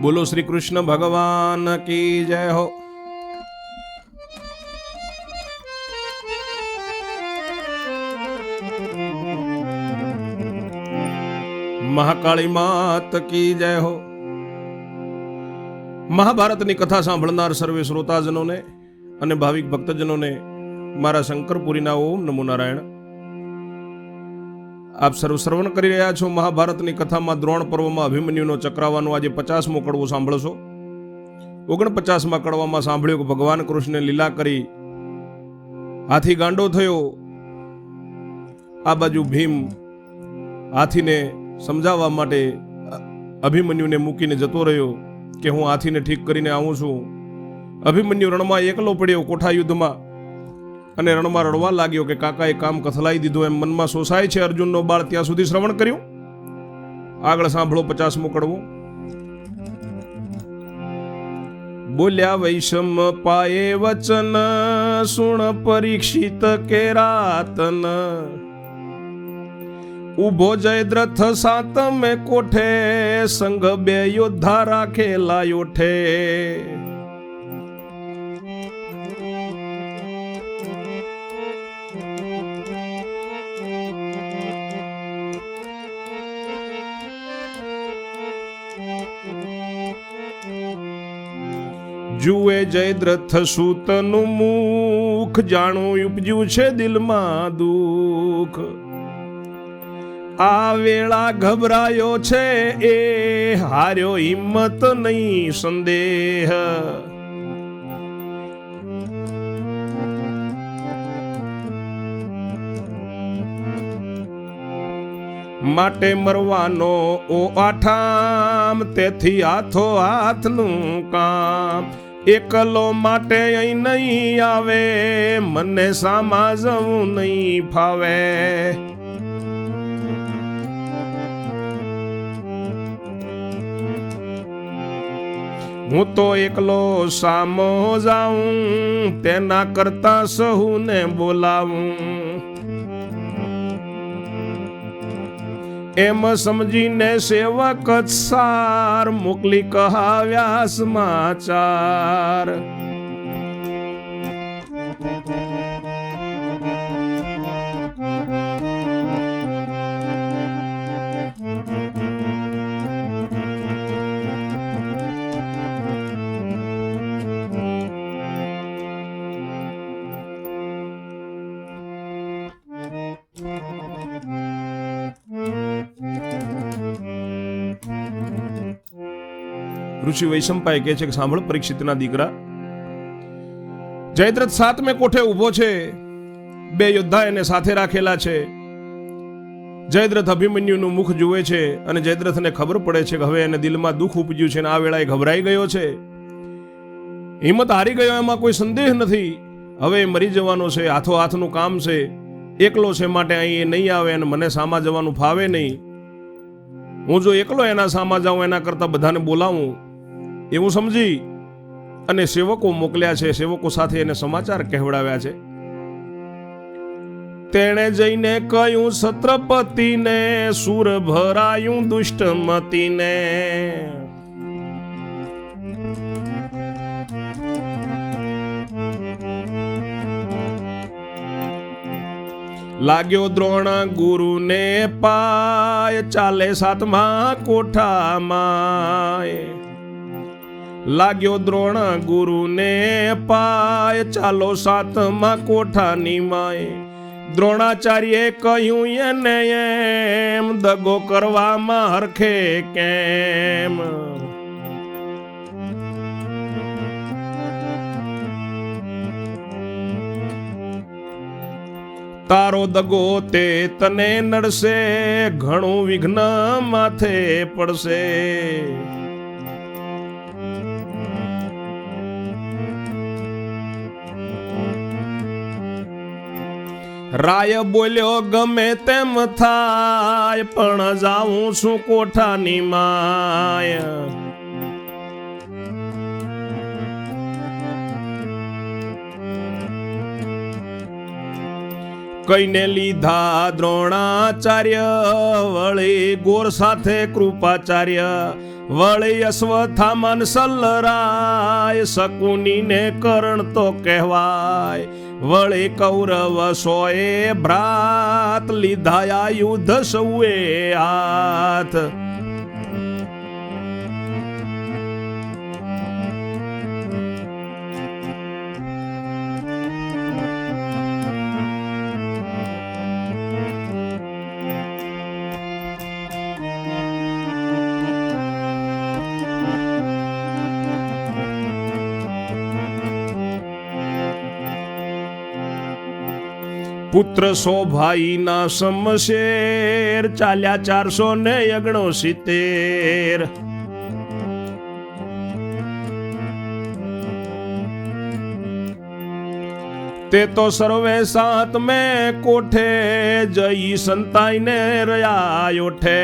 બોલો શ્રી કૃષ્ણ ભગવાન કી જય હો. મહાકાળી માત કી જય હો. મહાભારતની કથા સાંભળનાર સર્વે શ્રોતાજનોને અને ભાવિક ભક્તજનોને મારા શંકરપુરીના ઓમ નમો નારાયણ. આપ સર્વ શ્રવણ કરી રહ્યા છો મહાભારતની કથામાં દ્રોણ પર્વમાં અભિમન્યુનો ચક્રાવાનો આજે પચાસમો કડવો સાંભળશો? ઓગણપચાસમાં કડવામાં સાંભળ્યું કે ભગવાન કૃષ્ણે લીલા કરી હાથી ગાંડો થયો. આ બાજુ ભીમ હાથીને સમજાવવા માટે અભિમન્યુને મૂકીને જતો રહ્યો કે હું હાથીને ઠીક કરીને આવું છું. અભિમન્યુ રણમાં એકલો પડ્યો કોઠા યુદ્ધમાં અને રણમાં રડવા લાગ્યો કે કાકાએ કામ કથલાઈ દીધું એમ મનમાં સોસાય છે અર્જુનનો બાળ ત્યાં સુધી શ્રવણ કર્યું? આગળ સાંભળો પચાસમું કડવું બોલ્યા વૈષમ પાયે વચન, સુણ પરીક્ષિત કે રાતન. ઊભો જયદ્રથ સાતમે કોઠે સંઘ બે યોદ્ધા રાખેલા યોઠે. જુએ જયદ્રથ સૂતનું મુખ, જાણું ઉપજ્યું છે દિલમાં દુઃખ. આ વેળા ગભરાયો છે એ, હાર્યો હિંમત નહીં સંદેહ. માટે મરવાનો ઓ આઠામ, તેથી હાથો હાથનું કામ. એકલો માટે અહીં નહીં આવે, મને સામા જવું નહીં ફાવે. હું તો એકલો સામો જાઉં, તેના કરતા સહુને બોલાવું. એમ સમજીને સેવક સાર મોકલી કહાવ્યા સમાચાર. ઋષિ વૈશંપાએ કહે છે કે સાંભળ, પરીક્ષિતના દીકરા. જયદ્રથ સાતમે કોઠે ઊભો છે. બે યોદ્ધા એને સાથે રાખેલા છે. જયદ્રથ અભિમન્યુનું મુખ જુએ છે અને જયદ્રથને ખબર પડે છે કે હવે એને દિલમાં દુઃખ ઉપજ્યું છે અને આ વેળાએ ગભરાઈ ગયો છે. હિંમત હારી ગયો, એમાં કોઈ સંદેહ નથી. હવે મરી જવાનો છે, હાથો હાથનું કામ છે. એકલો છે માટે અહીં એ નહીં આવે અને મને સામા જવાનું ફાવે નહીં. હું જો એકલો એના સામા જાઉં, એના કરતાં બધાને બોલાવું. એવું સમજી અને સેવકો મોકલ્યા છે, સેવકો સાથે એને સમાચાર કહેવડાવ્યા છે. તેણે જઈને કહ્યું, છત્રપતિને સુર ભરાયું દુષ્ટમતીને. લાગ્યો દ્રોણ ગુરુને પાય, ચાલે સાતમા કોઠામાં. લાગ્યો દ્રોણ ગુરુને પાય. ચાલો સાતમા કોઠાની માય દ્રોણાચાર્યે કહ્યું, એને એમ દગો કરવામાં હરખે કેમ? તારો દગો તે તને નડશે, ઘણું વિઘ્ન માથે પડશે. રાય બોલ્યો, ગમે તેમ થાય, પણ જાઉં છું કોઠાની માય. કઈને લીધા દ્રોણાચાર્ય, વળી ગોર સાથે કૃપાચાર્ય, વળી અશ્વથામન સલ્લરાય શકુનીને કરણ તો કહેવાય. વળી કૌરવ સોએ ભ્રાત લીધાયા યુદ્ધ સૌએ હાથ. પુત્ર સો ભાઈના સમશેર, ચાલ્યા ચારસો ને યગણો સિત્તેર. તે તો સર્વે સાત મેં કોઠે જઈ સંતાઈને રહ્યા ઓઠે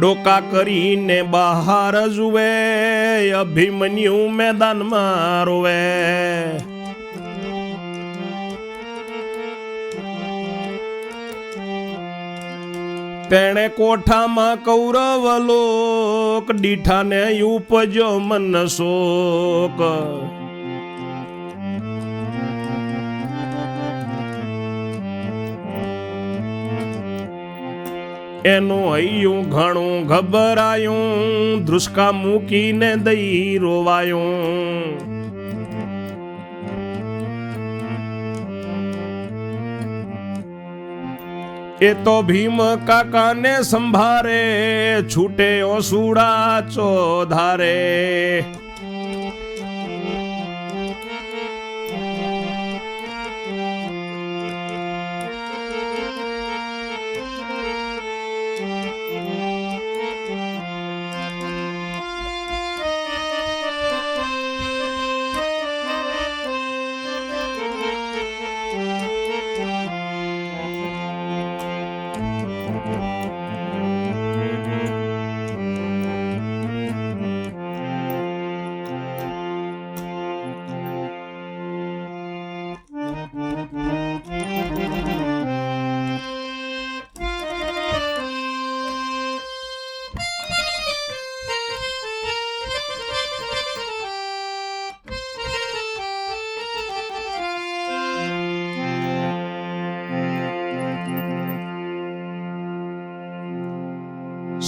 ડોકા કરીને બહાર જુએ, અભિમન્યુ મેદાનમાં રોવે. તેણે કોઠામાં કૌરવ લોક, દીઠાને ઉપજો મન શોક એનું હૈયું ઘણું ગભરાયું, ધ્રુસકા મૂકીને દઈ રોવાયું. એ તો ભીમ કાકાને સંભારે છૂટે ઓસુડા ચોધારે.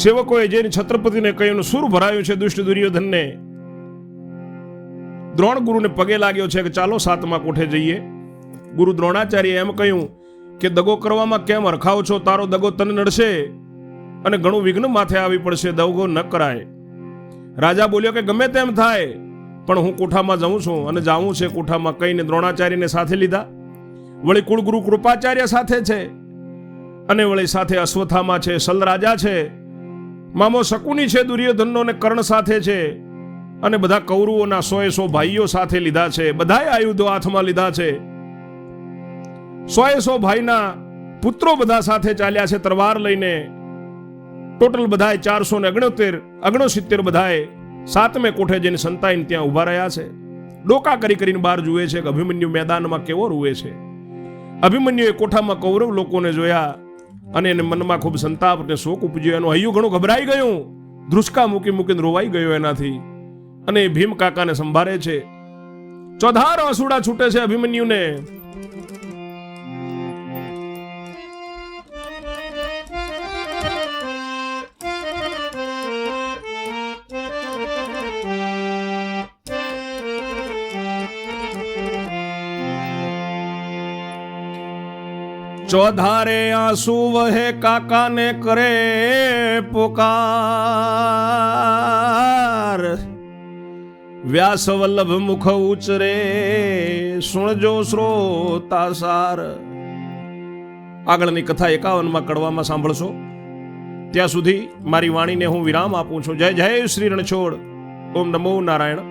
સેવકોએ જઈને છત્રપતિને કહ્યું, સુર ભરાયું છે દુષ્ટ દુર્યોધનને. દ્રોણ ગુરુને પગે લાગ્યો છે કે, ચાલો સાતમા કોઠે જઈએ. ગુરુ દ્રોણાચાર્ય એમ કહ્યું કે, દગો કરવામાં કેમ અરખાવ છો? તારો દગો તને નડશે અને ઘણું વિઘ્ન માથે આવી પડશે. દગો ન કરાય. રાજા બોલ્યો કે, ગમે તેમ થાય, પણ હું કોઠામાં જાઉં છું અને જાઉં છે કોઠામાં. કહીને દ્રોણાચાર્યને સાથે લીધા. વળી કુળગુરુ કૃપાચાર્ય સાથે છે અને વળી સાથે અશ્વથામાં છે, સલરાજા છે. મામો શકુની છે, દુર્યોધનનો ને કર્ણ સાથે છે અને બધા કૌરવોના સોએ સો ભાઈઓ સાથે લીધા છે. બધાએ આયુધો હાથમાં લીધા છે. સોએ સો ભાઈના પુત્રો બધા સાથે ચાલ્યા છે તરવાર લઈને. ટોટલ બધાએ ચારસો ને અગણોતેર, અગણોસિત્તેર બધાએ સાતમે કોઠે જઈને સંતાઈને ત્યાં ઊભા રહ્યા છે. ડોકા કરી કરીને બહાર જુએ છે કે અભિમન્યુ મેદાનમાં કેવો રૂએ છે. અભિમન્યુએ કોઠામાં કૌરવ લોકોને જોયા. અને એને મનમાં ખૂબ સંતાપ અને શોક ઉપજ્યો. એનું હૈયું ઘણું ગભરાઈ ગયું. ધ્રુસકા મૂકી મૂકીને રોવાઈ ગયો એનાથી. અને ભીમ કાકાને સંભાળે છે. ચોધાર અસુડા છૂટે છે અભિમન્યુને. ચોધારે આંસુ વહે કાકાને કરે પુકાર. વ્યાસ વલ્લભ મુખ ઉચરે, સુણજો શ્રોતા સાર. આગળની કથા એકાવનમાં કડવામાં સાંભળશો. ત્યાં સુધી મારી વાણીને હું વિરામ આપું છું. જય જય શ્રી રણછોડ ઓમ નમો નારાયણ.